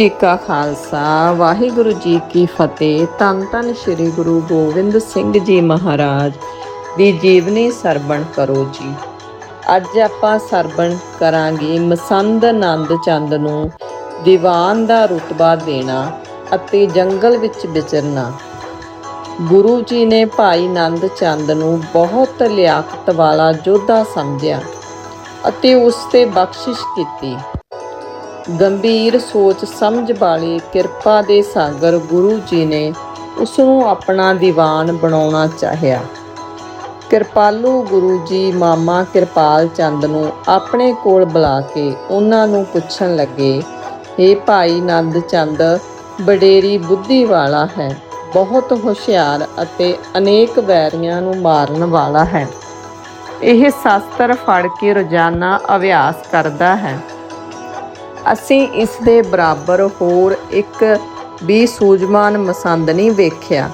ਜੀ ਕਾ ਖਾਲਸਾ, ਵਾਹਿਗੁਰੂ ਜੀ ਕੀ ਫਤਿਹ। ਧੰਨ ਧੰਨ ਸ੍ਰੀ ਗੁਰੂ ਗੋਬਿੰਦ ਸਿੰਘ ਜੀ ਮਹਾਰਾਜ ਦੀ ਜੀਵਨੀ ਸਰਵਣ ਕਰੋ ਜੀ। ਅੱਜ ਆਪਾਂ ਸਰਵਣ ਕਰਾਂਗੇ ਮਸੰਦ ਆਨੰਦ ਚੰਦ ਨੂੰ ਦੀਵਾਨ ਦਾ ਰੁਤਬਾ ਦੇਣਾ ਅਤੇ ਜੰਗਲ ਵਿੱਚ ਵਿਚਰਨਾ। ਗੁਰੂ ਜੀ ਨੇ ਭਾਈ ਆਨੰਦ ਚੰਦ ਨੂੰ ਬਹੁਤ ਲਿਆਕਤ ਵਾਲਾ ਯੋਧਾ ਸਮਝਿਆ ਅਤੇ ਉਸ ਤੇ ਬਖਸ਼ਿਸ਼ ਕੀਤੀ। ਗੰਭੀਰ ਸੋਚ ਸਮਝ ਵਾਲੇ ਕਿਰਪਾ ਦੇ ਸਾਗਰ ਗੁਰੂ ਜੀ ਨੇ ਉਸ ਨੂੰ ਆਪਣਾ ਦੀਵਾਨ ਬਣਾਉਣਾ ਚਾਹਿਆ। ਕਿਰਪਾਲੂ ਗੁਰੂ ਜੀ ਮਾਮਾ ਕਿਰਪਾਲ ਚੰਦ ਨੂੰ ਆਪਣੇ ਕੋਲ ਬੁਲਾ ਕੇ ਉਹਨਾਂ ਨੂੰ ਪੁੱਛਣ ਲੱਗੇ ਇਹ ਭਾਈ ਨੰਦ ਚੰਦ ਬਡੇਰੀ ਬੁੱਧੀ ਵਾਲਾ ਹੈ, ਬਹੁਤ ਹੁਸ਼ਿਆਰ ਅਤੇ ਅਨੇਕ ਵੈਰੀਆਂ ਨੂੰ ਮਾਰਨ ਵਾਲਾ ਹੈ। ਇਹ ਸ਼ਾਸਤਰ ਫੜ ਕੇ ਰੋਜ਼ਾਨਾ ਅਭਿਆਸ ਕਰਦਾ ਹੈ। ਅਸੀਂ ਇਸ ਦੇ ਬਰਾਬਰ ਹੋਰ ਇੱਕ ਵੀ ਸੂਝਵਾਨ ਮਸੰਦ ਨਹੀਂ ਵੇਖਿਆ।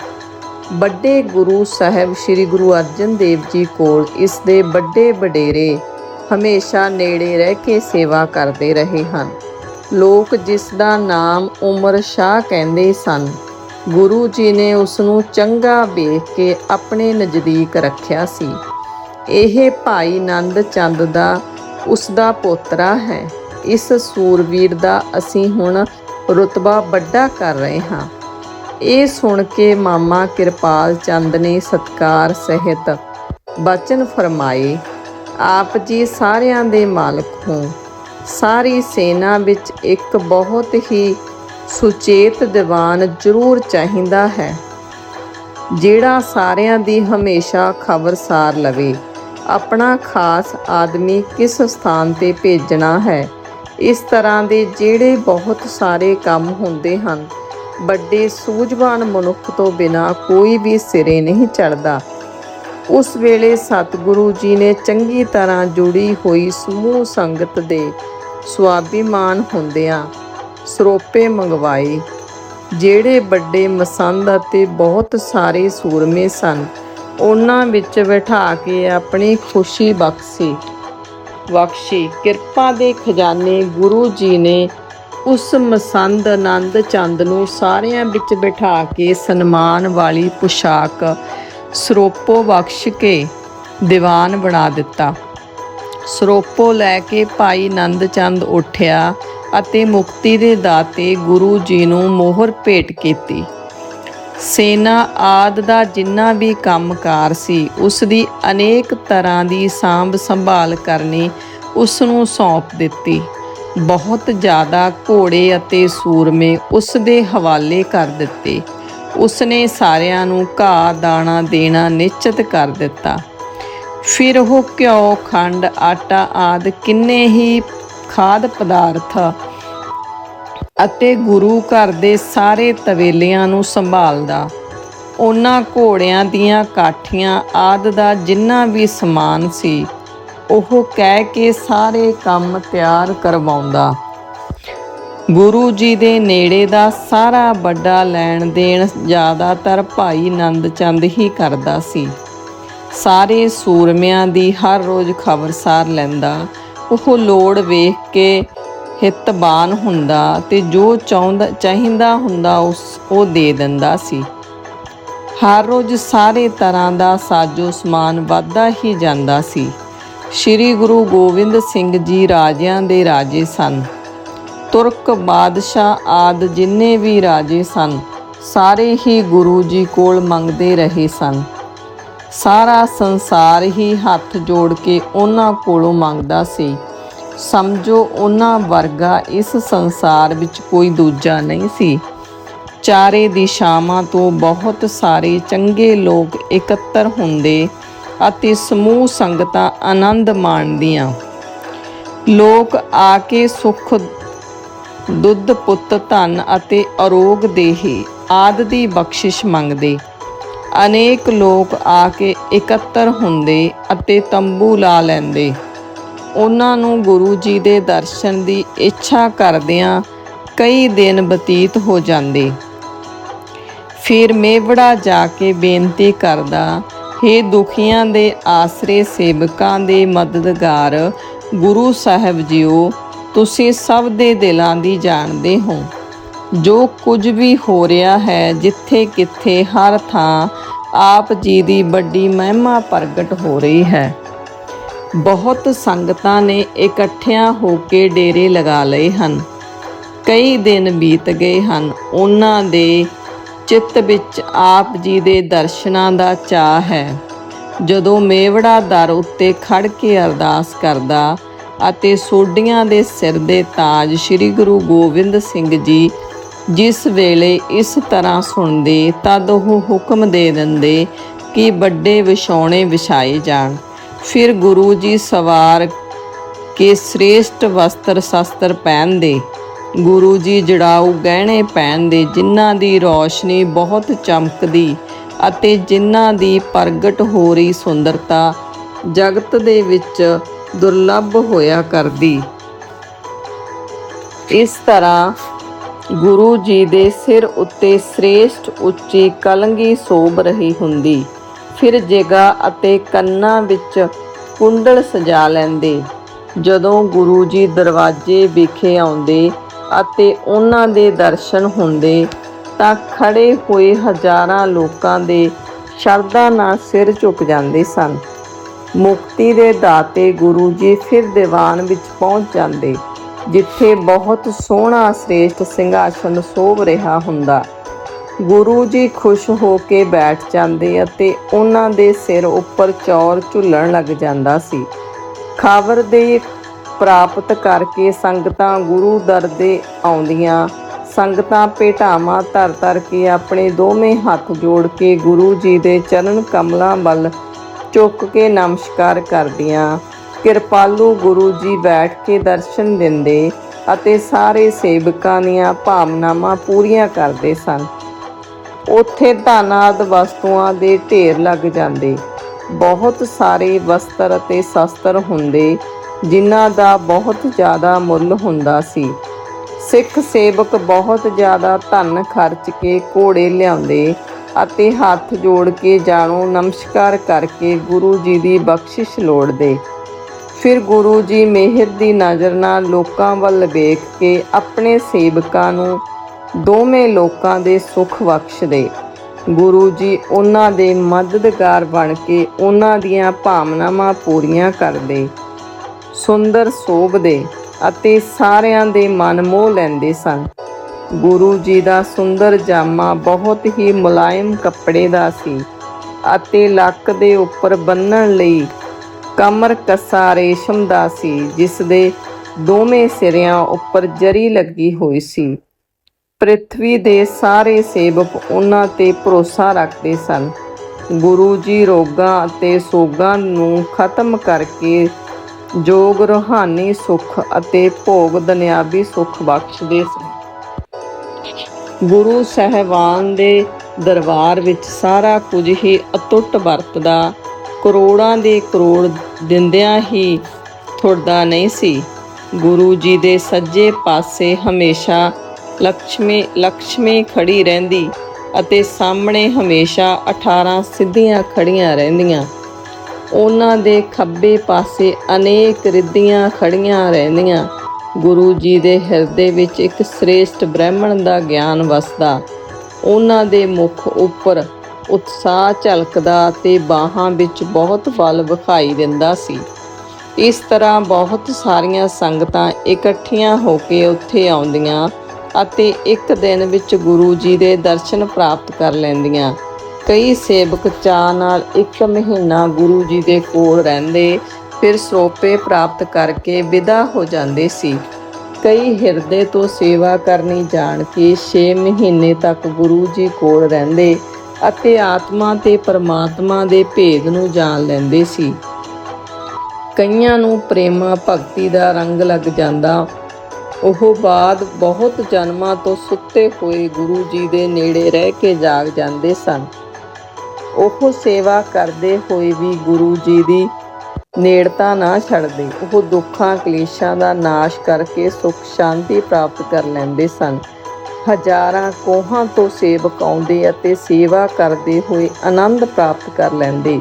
ਵੱਡੇ ਗੁਰੂ ਸਾਹਿਬ ਸ੍ਰੀ ਗੁਰੂ ਅਰਜਨ ਦੇਵ ਜੀ ਕੋਲ ਇਸ ਦੇ ਵੱਡੇ ਵਡੇਰੇ ਹਮੇਸ਼ਾ ਨੇੜੇ ਰਹਿ ਕੇ ਸੇਵਾ ਕਰਦੇ ਰਹੇ ਹਨ। ਲੋਕ ਜਿਸ ਦਾ ਨਾਮ ਉਮਰ ਸ਼ਾਹ ਕਹਿੰਦੇ ਸਨ, ਗੁਰੂ ਜੀ ਨੇ ਉਸ ਨੂੰ ਚੰਗਾ ਵੇਖ ਕੇ ਆਪਣੇ ਨਜ਼ਦੀਕ ਰੱਖਿਆ ਸੀ। ਇਹ ਭਾਈ ਨੰਦ ਚੰਦ ਦਾ ਉਸ ਦਾ ਪੋਤਰਾ ਹੈ। ਇਸ ਸੂਰਵੀਰ ਦਾ ਅਸੀਂ ਹੁਣ ਰਤਬਾ ਵੱਡਾ ਕਰ ਰਹੇ ਹਾਂ। ਇਹ ਸੁਣ ਕੇ ਮਾਮਾ ਕਿਰਪਾਲ ਚੰਦ ਨੇ ਸਤਕਾਰ ਸਹਿਤ ਬਚਨ ਫਰਮਾਏ, ਆਪ ਜੀ ਸਾਰਿਆਂ ਦੇ ਮਾਲਕ ਹੋ। ਸਾਰੀ ਸੈਨਾ ਵਿੱਚ ਇੱਕ ਬਹੁਤ ਹੀ ਸੁਚੇਤ ਦੀਵਾਨ ਜ਼ਰੂਰ ਚਾਹੀਦਾ ਹੈ, ਜਿਹੜਾ ਸਾਰਿਆਂ ਦੀ ਹਮੇਸ਼ਾ ਖਬਰਸਾਰ ਲਵੇ। ਆਪਣਾ ਖਾਸ ਆਦਮੀ ਕਿਸ ਸਥਾਨ ਤੇ ਭੇਜਣਾ ਹੈ? ਇਸ ਤਰ੍ਹਾਂ ਦੇ ਜਿਹੜੇ ਬਹੁਤ ਸਾਰੇ ਕੰਮ ਹੁੰਦੇ ਹਨ, ਵੱਡੇ ਸੂਝਵਾਨ ਮਨੁੱਖ ਤੋਂ ਬਿਨਾ ਕੋਈ ਵੀ ਸਿਰੇ ਨਹੀਂ ਚੜਦਾ ਉਸ ਵੇਲੇ ਸਤਿਗੁਰੂ ਜੀ ਨੇ ਚੰਗੀ ਤਰ੍ਹਾਂ ਜੁੜੀ ਹੋਈ ਸਮੂਹ ਸੰਗਤ ਦੇ ਸਵਾਭਿਮਾਨ ਹੁੰਦਿਆਂ ਸਰੋਪੇ ਮੰਗਵਾਏ, ਜਿਹੜੇ ਵੱਡੇ ਮਸੰਦ ਅਤੇ ਬਹੁਤ ਸਾਰੇ ਸੂਰਮੇ ਸਨ। ਉਹਨਾਂ ਵਿੱਚ ਬਿਠਾ ਕੇ ਆਪਣੀ ਖੁਸ਼ੀ ਬਖਸ਼ੀ। ਬਖਸ਼ੀ। ਕਿਰਪਾ ਦੇ ਖਜ਼ਾਨੇ ਗੁਰੂ ਜੀ ਨੇ ਉਸ ਮਸੰਦ ਆਨੰਦ ਚੰਦ ਨੂੰ ਸਾਰਿਆਂ ਵਿੱਚ ਬਿਠਾ ਕੇ ਸਨਮਾਨ ਵਾਲੀ ਪੁਸ਼ਾਕ ਸਰੋਪੋ ਬਖਸ਼ ਕੇ ਦੀਵਾਨ ਬਣਾ ਦਿੱਤਾ। ਸਰੋਪੋ ਲੈ ਕੇ ਭਾਈ ਆਨੰਦ ਚੰਦ ਉੱਠਿਆ ਅਤੇ ਮੁਕਤੀ ਦੇ ਦਾਤੇ ਗੁਰੂ ਜੀ ਨੂੰ ਮੋਹਰ ਭੇਟ ਕੀਤੀ। ਸੇਨਾ ਆਦ ਦਾ ਜਿੰਨਾ ਵੀ ਕੰਮਕਾਰ ਸੀ, ਉਸ ਦੀ ਅਨੇਕ ਤਰ੍ਹਾਂ ਦੀ ਸਾਂਭ ਸੰਭਾਲ ਕਰਨੀ ਉਸ ਨੂੰ ਸੌਂਪ ਦਿੱਤੀ। ਬਹੁਤ ਜ਼ਿਆਦਾ ਘੋੜੇ ਅਤੇ ਸੂਰਮੇ ਉਸ ਦੇ ਹਵਾਲੇ ਕਰ ਦਿੱਤੇ। ਉਸ ਨੇ ਸਾਰਿਆਂ ਨੂੰ ਘਾਹ ਦਾਣਾ ਦੇਣਾ ਨਿਸ਼ਚਿਤ ਕਰ ਦਿੱਤਾ। ਫਿਰ ਉਹ ਘਿਓ, ਖੰਡ, ਆਟਾ ਆਦ ਕਿੰਨੇ ਹੀ ਖਾਦ ਪਦਾਰਥ ਅਤੇ ਗੁਰੂ ਘਰ ਦੇ ਸਾਰੇ ਤਵੇਲਿਆਂ ਨੂੰ ਸੰਭਾਲਦਾ। ਉਹਨਾਂ ਘੋੜਿਆਂ ਦੀਆਂ ਕਾਠੀਆਂ ਆਦ ਦਾ ਜਿੰਨਾ ਵੀ ਸਮਾਨ ਸੀ, ਉਹ ਕਹਿ ਕੇ ਸਾਰੇ ਕੰਮ ਤਿਆਰ ਕਰਵਾਉਂਦਾ। ਗੁਰੂ ਜੀ ਦੇ ਨੇੜੇ ਦਾ ਸਾਰਾ ਵੱਡਾ ਲੈਣ ਦੇਣ ਜ਼ਿਆਦਾਤਰ ਭਾਈ ਨੰਦ ਚੰਦ ਹੀ ਕਰਦਾ ਸੀ। ਸਾਰੇ ਸੂਰਮਿਆਂ ਦੀ ਹਰ ਰੋਜ਼ ਖਬਰਸਾਰ ਲੈਂਦਾ। ਉਹ ਲੋੜ ਵੇਖ ਕੇ ਹਿੱਤਬਾਨ ਹੁੰਦਾ ਤੇ ਜੋ ਚਾਹੁੰਦਾ, ਚਾਹੀਦਾ ਹੁੰਦਾ ਉਸ, ਉਹ ਦੇ ਦਿੰਦਾ ਸੀ। ਹਰ ਰੋਜ਼ ਸਾਰੇ ਤਰ੍ਹਾਂ ਦਾ ਸਾਜੋ ਸਮਾਨ ਵੱਧਦਾ ਹੀ ਜਾਂਦਾ ਸੀ। ਸ੍ਰੀ ਗੁਰੂ ਗੋਬਿੰਦ ਸਿੰਘ ਜੀ ਰਾਜਿਆਂ ਦੇ ਰਾਜੇ ਸਨ। ਤੁਰਕ ਬਾਦਸ਼ਾਹ ਆਦ ਜਿੰਨੇ ਵੀ ਰਾਜੇ ਸਨ, ਸਾਰੇ ਹੀ ਗੁਰੂ ਜੀ ਕੋਲ ਮੰਗਦੇ ਰਹੇ ਸਨ। ਸਾਰਾ ਸੰਸਾਰ ਹੀ ਹੱਥ ਜੋੜ ਕੇ ਉਹਨਾਂ ਕੋਲੋਂ ਮੰਗਦਾ ਸੀ। ਸਮਝੋ ਉਹਨਾਂ ਵਰਗਾ ਇਸ ਸੰਸਾਰ ਵਿੱਚ ਕੋਈ ਦੂਜਾ ਨਹੀਂ ਸੀ। ਚਾਰੇ ਦਿਸ਼ਾਵਾਂ ਤੋਂ ਬਹੁਤ ਸਾਰੇ ਚੰਗੇ ਲੋਕ ਇਕੱਤਰ ਹੁੰਦੇ ਅਤੇ ਸਮੂਹ ਸੰਗਤਾਂ ਆਨੰਦ ਮਾਣਦੀਆਂ। ਲੋਕ ਆ ਕੇ ਸੁਖ, ਦੁੱਧ, ਪੁੱਤ, ਧਨ ਅਤੇ ਅਰੋਗ ਦੇਹੀ ਆਦ ਦੀ ਬਖਸ਼ਿਸ਼ ਮੰਗਦੇ। ਅਨੇਕ ਲੋਕ ਆ ਕੇ ਇਕੱਤਰ ਹੁੰਦੇ ਅਤੇ ਤੰਬੂ ਲਾ ਲੈਂਦੇ। ਉਹਨਾਂ ਨੂੰ ਗੁਰੂ ਜੀ ਦੇ ਦਰਸ਼ਨ ਦੀ ਇੱਛਾ ਕਰਦਿਆਂ ਕਈ ਦਿਨ ਬਤੀਤ ਹੋ ਜਾਂਦੇ। ਫਿਰ ਮੇਵੜਾ ਜਾ ਕੇ ਬੇਨਤੀ ਕਰਦਾ हे ਦੁਖੀਆਂ ਦੇ ਆਸਰੇ ਸੇਵਕਾਂ ਦੇ ਮਦਦਗਾਰ, ਗੁਰੂ ਸਾਹਿਬ ਜੀਓ, ਤੁਸੀਂ ਸਭ ਦੇ ਦਿਲਾਂ ਦੀ ਜਾਣਦੇ ਹੋ। ਜੋ ਕੁਝ ਵੀ ਹੋ ਰਿਹਾ ਹੈ ਜਿੱਥੇ ਕਿੱਥੇ ਹਰ ਥਾਂ ਆਪ ਜੀ ਦੀ ਵੱਡੀ ਮਹਿਮਾ ਪ੍ਰਗਟ ਹੋ ਰਹੀ ਹੈ। ਬਹੁਤ ਸੰਗਤਾਂ ਨੇ ਇਕੱਠਿਆਂ ਹੋ ਕੇ ਡੇਰੇ ਲਗਾ ਲਏ ਹਨ। ਕਈ ਦਿਨ ਬੀਤ ਗਏ ਹਨ। ਉਹਨਾਂ ਦੇ ਚਿੱਤ ਵਿੱਚ ਆਪ ਜੀ ਦੇ ਦਰਸ਼ਨਾਂ ਦਾ ਚਾਹ ਹੈ। ਜਦੋਂ ਮੇਵੜਾ ਦਰ ਉੱਤੇ ਖੜ ਕੇ ਅਰਦਾਸ ਕਰਦਾ ਅਤੇ ਸੋਢੀਆਂ ਦੇ ਸਿਰ ਦੇ ਤਾਜ ਸ੍ਰੀ ਗੁਰੂ ਗੋਬਿੰਦ ਸਿੰਘ ਜੀ ਜਿਸ ਵੇਲੇ ਇਸ ਤਰ੍ਹਾਂ ਸੁਣਦੇ, ਤਦ ਉਹ ਹੁਕਮ ਦੇ ਦਿੰਦੇ ਕਿ ਵੱਡੇ ਵਿਛਾਉਣੇ ਵਿਛਾਏ ਜਾਣ। ਫਿਰ ਗੁਰੂ ਜੀ ਸਵਾਰ ਕੇ ਸ੍ਰੇਸ਼ਟ ਵਸਤਰ ਸ਼ਸਤਰ ਪਹਿਨਦੇ ਗੁਰੂ ਜੀ ਜੜਾਊ ਗਹਿਣੇ ਪਹਿਨਦੇ ਜਿਨ੍ਹਾਂ ਦੀ ਰੌਸ਼ਨੀ ਬਹੁਤ ਚਮਕਦੀ ਅਤੇ ਜਿਨ੍ਹਾਂ ਦੀ ਪ੍ਰਗਟ ਹੋ ਰਹੀ ਸੁੰਦਰਤਾ ਜਗਤ ਦੇ ਵਿੱਚ ਦੁਰਲੱਭ ਹੋਇਆ ਕਰਦੀ। ਇਸ ਤਰ੍ਹਾਂ ਗੁਰੂ ਜੀ ਦੇ ਸਿਰ ਉੱਤੇ ਸ੍ਰੇਸ਼ਟ ਉੱਚੀ ਕਲੰਗੀ ਸੋਭ ਰਹੀ ਹੁੰਦੀ। ਫਿਰ ਜੇਗਾ ਅਤੇ ਕੰਨਾਂ ਵਿੱਚ ਕੁੰਡਲ ਸਜਾ ਲੈਂਦੇ। ਜਦੋਂ ਗੁਰੂ ਜੀ ਦਰਵਾਜ਼ੇ ਵਿਖੇ ਆਉਂਦੇ ਅਤੇ ਉਹਨਾਂ ਦੇ ਦਰਸ਼ਨ ਹੁੰਦੇ, ਤਾਂ ਖੜੇ ਹੋਏ ਹਜ਼ਾਰਾਂ ਲੋਕਾਂ ਦੇ ਸ਼ਰਧਾ ਨਾਲ ਸਿਰ ਝੁਕ ਜਾਂਦੇ ਸਨ। ਮੁਕਤੀ ਦੇ ਦਾਤੇ ਗੁਰੂ ਜੀ ਫਿਰ ਦੀਵਾਨ ਵਿੱਚ ਪਹੁੰਚ ਜਾਂਦੇ, ਜਿੱਥੇ ਬਹੁਤ ਸੋਹਣਾ, ਸ੍ਰੇਸ਼ਟ ਸਿੰਘਾਸਨ ਸੋਭ ਰਿਹਾ ਹੁੰਦਾ। ਗੁਰੂ ਜੀ ਖੁਸ਼ ਹੋ ਕੇ ਬੈਠ ਜਾਂਦੇ ਅਤੇ ਉਹਨਾਂ ਦੇ ਸਿਰ ਉੱਪਰ ਚੌਰ ਝੁੱਲਣ ਲੱਗ ਜਾਂਦਾ ਸੀ। ਖਬਰ ਦੇ ਪ੍ਰਾਪਤ ਕਰਕੇ ਸੰਗਤਾਂ ਗੁਰੂ ਦਰ ਦੇ ਆਉਂਦੀਆਂ। ਸੰਗਤਾਂ ਭੇਟਾਵਾਂ ਧਰ ਧਰ ਕੇ ਆਪਣੇ ਦੋਵੇਂ ਹੱਥ ਜੋੜ ਕੇ ਗੁਰੂ ਜੀ ਦੇ ਚਰਨ ਕਮਲਾਂ ਵੱਲ ਝੁੱਕ ਕੇ ਨਮਸਕਾਰ ਕਰਦੀਆਂ। ਕਿਰਪਾਲੂ ਗੁਰੂ ਜੀ ਬੈਠ ਕੇ ਦਰਸ਼ਨ ਦਿੰਦੇ ਅਤੇ ਸਾਰੇ ਸੇਵਕਾਂ ਦੀਆਂ ਭਾਵਨਾਵਾਂ ਪੂਰੀਆਂ ਕਰਦੇ ਸਨ। ਉੱਥੇ ਧਨ ਧਨਾਦ ਵਸਤੂਆਂ ਦੇ ਢੇਰ ਲੱਗ ਜਾਂਦੇ। ਬਹੁਤ ਸਾਰੇ ਵਸਤਰ ਅਤੇ ਸ਼ਸਤਰ ਹੁੰਦੇ, ਜਿਨ੍ਹਾਂ ਦਾ ਬਹੁਤ ਜ਼ਿਆਦਾ ਮੁੱਲ ਹੁੰਦਾ ਸੀ। ਸਿੱਖ ਸੇਵਕ ਬਹੁਤ ਜ਼ਿਆਦਾ ਧਨ ਖਰਚ ਕੇ ਘੋੜੇ ਲਿਆਉਂਦੇ ਅਤੇ ਹੱਥ ਜੋੜ ਕੇ ਜਾਣੋ ਨਮਸਕਾਰ ਕਰਕੇ ਗੁਰੂ ਜੀ ਦੀ ਬਖਸ਼ਿਸ਼ ਲੋੜਦੇ। ਫਿਰ ਗੁਰੂ ਜੀ ਮਿਹਰ ਦੀ ਨਜ਼ਰ ਨਾਲ ਲੋਕਾਂ ਵੱਲ ਵੇਖ ਕੇ ਆਪਣੇ ਸੇਵਕਾਂ ਨੂੰ ਦੋਵੇਂ ਲੋਕਾਂ ਦੇ ਸੁੱਖ ਬਖਸ਼ਦੇ ਗੁਰੂ ਜੀ ਉਹਨਾਂ ਦੇ ਮਦਦਗਾਰ ਬਣ ਕੇ ਉਹਨਾਂ ਦੀਆਂ ਭਾਵਨਾਵਾਂ ਪੂਰੀਆਂ ਕਰਦੇ। ਸੁੰਦਰ ਸੋਭਦੇ ਅਤੇ ਸਾਰਿਆਂ ਦੇ ਮਨ ਮੋਹ ਲੈਂਦੇ ਸਨ। ਗੁਰੂ ਜੀ ਦਾ ਸੁੰਦਰ ਜਾਮਾ ਬਹੁਤ ਹੀ ਮੁਲਾਇਮ ਕੱਪੜੇ ਦਾ ਸੀ ਅਤੇ ਲੱਕ ਦੇ ਉੱਪਰ ਬੰਨਣ ਲਈ ਕਮਰ ਕੱਸਾ ਰੇਸ਼ਮ ਦਾ ਸੀ, ਜਿਸ ਦੇ ਦੋਵੇਂ ਸਿਰਿਆਂ ਉੱਪਰ ਜਰੀ ਲੱਗੀ ਹੋਈ ਸੀ। ਪ੍ਰਿਥਵੀ ਦੇ ਸਾਰੇ ਸੇਵਕ ਉਹਨਾਂ ਤੇ ਭਰੋਸਾ ਰੱਖਦੇ ਸਨ। ਗੁਰੂ ਜੀ ਰੋਗਾਂ ਅਤੇ ਸੋਗਾਂ ਨੂੰ ਖਤਮ ਕਰਕੇ ਜੋਗ, ਰੂਹਾਨੀ ਸੁੱਖ ਅਤੇ ਭੋਗ, ਦੁਨਿਆਵੀ ਸੁੱਖ ਬਖਸ਼ਦੇ ਸਨ। ਗੁਰੂ ਸਹਿਬਾਨ ਦੇ ਦਰਬਾਰ ਵਿੱਚ ਸਾਰਾ ਕੁਝ ਹੀ ਅਤੁੱਟ ਵਰਤਦਾ, ਕਰੋੜਾਂ ਦੇ ਕਰੋੜ ਦਿੰਦਿਆਂ ਹੀ ਥੁੜਦਾ ਨਹੀਂ ਸੀ। ਗੁਰੂ ਜੀ ਦੇ ਸੱਜੇ ਪਾਸੇ ਹਮੇਸ਼ਾ ਲక్ష్ਮੀ ਲక్ష్ਮੀ ਖੜੀ ਰਹਿੰਦੀ ਅਤੇ ਸਾਹਮਣੇ ਹਮੇਸ਼ਾ 18 ਸਿੱਧੀਆਂ ਖੜੀਆਂ ਰਹਿੰਦੀਆਂ। ਉਹਨਾਂ ਦੇ ਖੱਬੇ ਪਾਸੇ ਅਨੇਕ ਰਿੱਧੀਆਂ ਖੜੀਆਂ ਰਹਿੰਦੀਆਂ। ਗੁਰੂ ਜੀ ਦੇ ਹਿਰਦੇ ਵਿੱਚ ਇੱਕ ਸ੍ਰੇਸ਼ਟ ਬ੍ਰਾਹਮਣ ਦਾ ਗਿਆਨ ਵਸਦਾ। ਉਹਨਾਂ ਦੇ ਮੁਖ ਉੱਪਰ ਉਤਸਾਹ ਝਲਕਦਾ ਤੇ ਬਾਹਾਂ ਵਿੱਚ ਬਹੁਤ ਫਲ ਵਿਖਾਈ ਦਿੰਦਾ ਸੀ। ਇਸ ਤਰ੍ਹਾਂ ਬਹੁਤ ਸਾਰੀਆਂ ਸੰਗਤਾਂ ਇਕੱਠੀਆਂ ਹੋ ਕੇ ਉੱਥੇ ਆਉਂਦੀਆਂ ਅਤੇ ਇੱਕ ਦਿਨ ਵਿੱਚ ਗੁਰੂ ਜੀ ਦੇ ਦਰਸ਼ਨ ਪ੍ਰਾਪਤ ਕਰ ਲੈਂਦੀਆਂ। ਕਈ ਸੇਵਕ ਚਾਅ ਨਾਲ ਇੱਕ ਮਹੀਨਾ ਗੁਰੂ ਜੀ ਦੇ ਕੋਲ ਰਹਿੰਦੇ, ਫਿਰ ਸੋਪੇ ਪ੍ਰਾਪਤ ਕਰਕੇ ਵਿਦਾ ਹੋ ਜਾਂਦੇ ਸੀ। ਕਈ ਹਿਰਦੇ ਤੋਂ ਸੇਵਾ ਕਰਨੀ ਜਾਣ ਕੇ 6 ਮਹੀਨੇ ਤੱਕ ਗੁਰੂ ਜੀ ਕੋਲ ਰਹਿੰਦੇ ਅਤੇ ਆਤਮਾ ਤੇ ਪਰਮਾਤਮਾ ਦੇ ਭੇਦ ਨੂੰ ਜਾਣ ਲੈਂਦੇ ਸੀ। ਕਈਆਂ ਨੂੰ ਪ੍ਰੇਮਾ ਭਗਤੀ ਦਾ ਰੰਗ ਲੱਗ ਜਾਂਦਾ ਉਹ ਬਾਅਦ ਬਹੁਤ ਜਨਮਾਂ ਤੋਂ ਸੁੱਤੇ ਹੋਏ ਗੁਰੂ ਜੀ ਦੇ ਨੇੜੇ ਰਹਿ ਕੇ ਜਾਗ ਜਾਂਦੇ ਸਨ। ਉਹ ਸੇਵਾ ਕਰਦੇ ਹੋਏ ਵੀ ਗੁਰੂ ਜੀ ਦੀ ਨੇੜਤਾ ਨਾ ਛੱਡਦੇ, ਉਹ ਦੁੱਖਾਂ ਕਲੇਸ਼ਾਂ ਦਾ ਨਾਸ਼ ਕਰਕੇ ਸੁਖ ਸ਼ਾਂਤੀ ਪ੍ਰਾਪਤ ਕਰ ਲੈਂਦੇ ਸਨ। ਹਜ਼ਾਰਾਂ ਕੋਹਾਂ ਤੋਂ ਸੇਵਕ ਆਉਂਦੇ ਅਤੇ ਸੇਵਾ ਕਰਦੇ ਹੋਏ ਆਨੰਦ ਪ੍ਰਾਪਤ ਕਰ ਲੈਂਦੇ।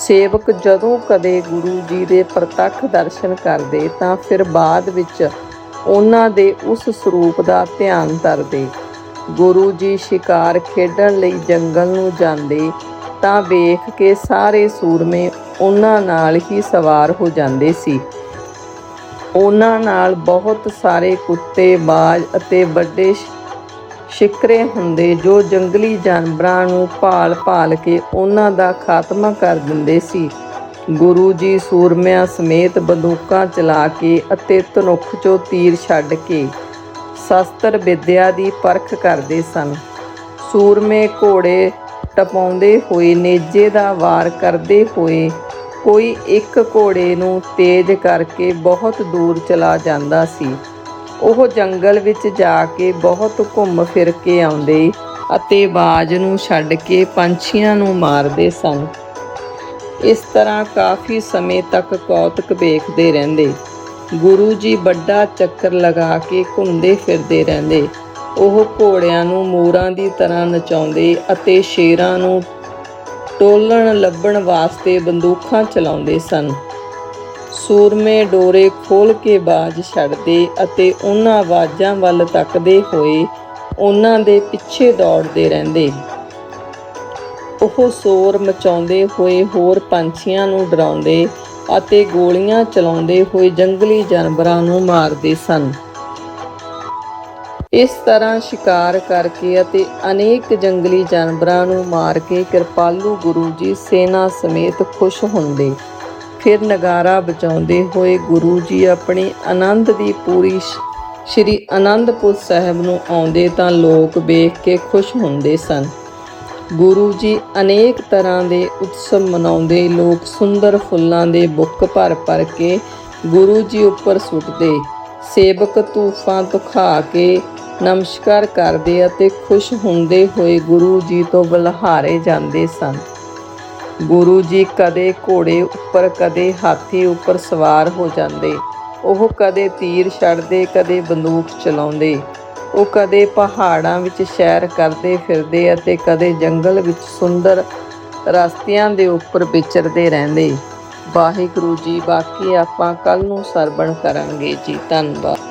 ਸੇਵਕ ਜਦੋਂ ਕਦੇ ਗੁਰੂ ਜੀ ਦੇ ਪ੍ਰਤੱਖ ਦਰਸ਼ਨ ਕਰਦੇ ਤਾਂ ਫਿਰ ਬਾਅਦ ਵਿੱਚ ਉਹਨਾਂ ਦੇ ਉਸ ਸਰੂਪ ਦਾ ਧਿਆਨ ਧਰਦੇ। ਗੁਰੂ ਜੀ ਸ਼ਿਕਾਰ ਖੇਡਣ ਲਈ ਜੰਗਲ ਨੂੰ ਜਾਂਦੇ ਤਾਂ ਵੇਖ ਕੇ ਸਾਰੇ ਸੂਰਮੇ ਉਹਨਾਂ ਨਾਲ ਹੀ ਸਵਾਰ ਹੋ ਜਾਂਦੇ ਸੀ। ਉਹਨਾਂ ਨਾਲ ਬਹੁਤ ਸਾਰੇ ਕੁੱਤੇ, ਬਾਜ ਅਤੇ ਵੱਡੇ ਸ਼ਿਕਰੇ ਹੁੰਦੇ ਜੋ ਜੰਗਲੀ ਜਾਨਵਰਾਂ ਨੂੰ ਭਾਲ-ਭਾਲ ਕੇ ਉਹਨਾਂ ਦਾ ਖਾਤਮਾ ਕਰ ਦਿੰਦੇ ਸੀ। ਗੁਰੂ ਜੀ ਸੂਰਮਿਆਂ ਸਮੇਤ ਬੰਦੂਕਾਂ ਚਲਾ ਕੇ ਅਤੇ ਧਨੁੱਖ 'ਚੋਂ ਤੀਰ ਛੱਡ ਕੇ ਸ਼ਸਤਰ ਵਿਦਿਆ ਦੀ ਪਰਖ ਕਰਦੇ ਸਨ। ਸੂਰਮੇ ਘੋੜੇ ਟਪਾਉਂਦੇ ਹੋਏ, ਨੇਜੇ ਦਾ ਵਾਰ ਕਰਦੇ ਹੋਏ ਕੋਈ ਇੱਕ ਘੋੜੇ ਨੂੰ ਤੇਜ਼ ਕਰਕੇ ਬਹੁਤ ਦੂਰ ਚਲਾ ਜਾਂਦਾ ਸੀ। ਉਹ ਜੰਗਲ ਵਿੱਚ ਜਾ ਕੇ ਬਹੁਤ ਘੁੰਮ ਫਿਰ ਕੇ ਆਉਂਦੇ ਅਤੇ ਬਾਜ ਨੂੰ ਛੱਡ ਕੇ ਪੰਛੀਆਂ ਨੂੰ ਮਾਰਦੇ ਸਨ। ਇਸ ਤਰ੍ਹਾਂ ਕਾਫੀ ਸਮੇਂ ਤੱਕ ਕੌਤਕ ਵੇਖਦੇ ਰਹਿੰਦੇ। ਗੁਰੂ ਜੀ ਵੱਡਾ ਚੱਕਰ ਲਗਾ ਕੇ ਘੁੰਮਦੇ ਫਿਰਦੇ ਰਹਿੰਦੇ। ਉਹ ਘੋੜਿਆਂ ਨੂੰ ਮੋਰਾਂ ਦੀ ਤਰ੍ਹਾਂ ਨਚਾਉਂਦੇ ਅਤੇ ਸ਼ੇਰਾਂ ਨੂੰ ਟੋਲਣ ਲੱਭਣ ਵਾਸਤੇ ਬੰਦੂਕਾਂ ਚਲਾਉਂਦੇ ਸਨ। ਸੂਰਮੇ ਡੋਰੇ ਖੋਲ ਕੇ ਬਾਜ ਛੱਡਦੇ ਅਤੇ ਉਹਨਾਂ ਆਵਾਜ਼ਾਂ ਵੱਲ ਤੱਕਦੇ ਹੋਏ ਉਹਨਾਂ ਦੇ ਪਿੱਛੇ ਦੌੜਦੇ ਰਹਿੰਦੇ। ਉਹ ਸ਼ੋਰ ਮਚਾਉਂਦੇ ਹੋਏ ਹੋਰ ਪੰਛੀਆਂ ਨੂੰ ਡਰਾਉਂਦੇ ਅਤੇ ਗੋਲੀਆਂ ਚਲਾਉਂਦੇ ਹੋਏ ਜੰਗਲੀ ਜਾਨਵਰਾਂ ਨੂੰ ਮਾਰਦੇ ਸਨ। ਇਸ ਤਰ੍ਹਾਂ ਸ਼ਿਕਾਰ ਕਰਕੇ ਅਤੇ ਅਨੇਕ ਜੰਗਲੀ ਜਾਨਵਰਾਂ ਨੂੰ ਮਾਰ ਕੇ ਕਿਰਪਾਲੂ ਗੁਰੂ ਜੀ ਸੇਨਾ ਸਮੇਤ ਖੁਸ਼ ਹੁੰਦੇ। ਫਿਰ ਨਗਾਰਾ ਬਚਾਉਂਦੇ ਹੋਏ ਗੁਰੂ ਜੀ ਆਪਣੀ ਆਨੰਦ ਦੀ ਪੂਰੀ ਸ਼੍ਰੀ ਆਨੰਦਪੁਰ ਸਾਹਿਬ ਨੂੰ ਆਉਂਦੇ ਤਾਂ ਲੋਕ ਵੇਖ ਕੇ ਖੁਸ਼ ਹੁੰਦੇ ਸਨ। ਗੁਰੂ ਜੀ ਅਨੇਕ ਤਰ੍ਹਾਂ ਦੇ ਉਤਸਵ ਮਨਾਉਂਦੇ, ਲੋਕ ਸੁੰਦਰ ਫੁੱਲਾਂ ਦੇ ਬੁੱਕ ਭਰ ਭਰ ਕੇ ਗੁਰੂ ਜੀ ਉੱਪਰ ਸੁੱਟਦੇ। ਸੇਵਕ ਤੂਫਾਂ ਤੁਖਾ ਕੇ ਨਮਸਕਾਰ ਕਰਦੇ ਅਤੇ ਖੁਸ਼ ਹੁੰਦੇ ਹੋਏ ਗੁਰੂ ਜੀ ਤੋਂ ਬਲਹਾਰੇ ਜਾਂਦੇ ਸਨ। ਗੁਰੂ ਜੀ ਕਦੇ ਘੋੜੇ ਉੱਪਰ, ਕਦੇ ਹਾਥੀ ਉੱਪਰ ਸਵਾਰ ਹੋ ਜਾਂਦੇ। ਉਹ ਕਦੇ ਤੀਰ ਛੱਡਦੇ, ਕਦੇ ਬੰਦੂਕ ਚਲਾਉਂਦੇ। ਉਹ ਕਦੇ ਪਹਾੜਾਂ ਵਿੱਚ ਸੈਰ ਕਰਦੇ ਫਿਰਦੇ ਅਤੇ ਕਦੇ ਜੰਗਲ ਵਿੱਚ ਸੁੰਦਰ ਰਸਤਿਆਂ ਦੇ ਉੱਪਰ ਵਿਚਰਦੇ ਰਹਿੰਦੇ। ਵਾਹਿਗੁਰੂ ਜੀ, ਬਾਕੀ ਆਪਾਂ ਕੱਲ ਨੂੰ ਸਰਵਣ ਕਰਾਂਗੇ ਜੀ। ਧੰਨਵਾਦ।